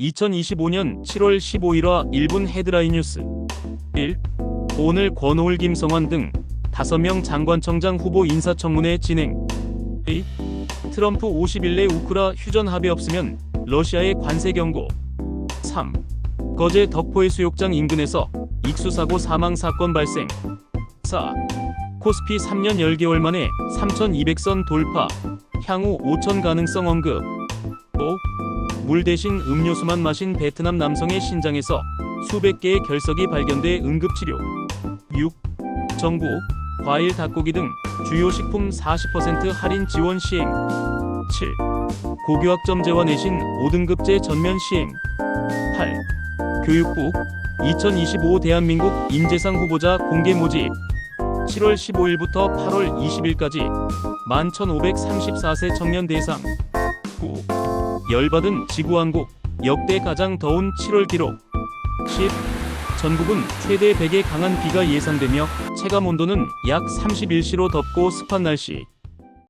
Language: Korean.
2025년 7월 15일화 1분 헤드라인 뉴스 1. 오늘 권오을 김성환 등 5명 장관청장 후보 인사청문회 진행 2. 트럼프 50일 내 우크라 휴전 합의 없으면 러시아의 관세 경고 3. 거제 덕포해 수욕장 인근에서 익수사고 사망 사건 발생 4. 코스피 3년 10개월 만에 3,200선 돌파 향후 5천 가능성 언급 5. 물 대신 음료수만 마신 베트남 남성의 신장에서 수백 개의 결석이 발견돼 응급치료 6. 정부 과일 닭고기 등 주요 식품 40% 할인 지원 시행 7. 고교학점 제와 내신 5등급제 전면 시행 8. 교육부 2025 대한민국 인재상 후보자 공개 모집 7월 15일부터 8월 20일까지 11,534세 청년 대상 9. 열받은 지구왕국 역대 가장 더운 7월 기록 10. 전국은 최대 100의 강한 비가 예상되며 체감 온도는 약 31시로 덥고 습한 날씨